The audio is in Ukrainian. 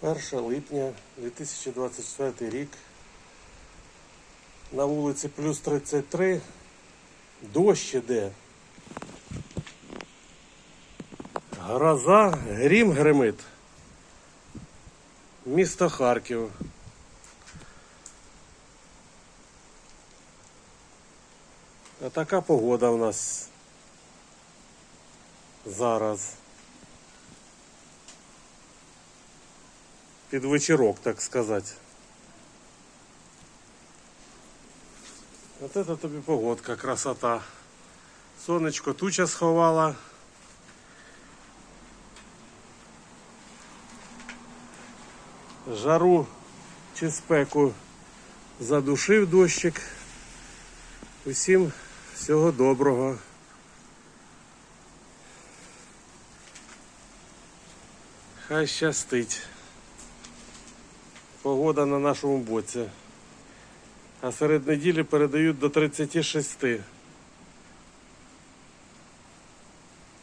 1 липня 2024 рік. На вулиці плюс 33. Дощ іде. Гроза, грім гримить. Місто Харків. А така погода в нас зараз. Під вечірок, так сказати. От это тобі погодка, красота. Сонечко туча сховала. Жару чи спеку задушив дощик. Усім всього доброго. Хай щастить. Погода на нашому боці. А серед неділі передають до 36.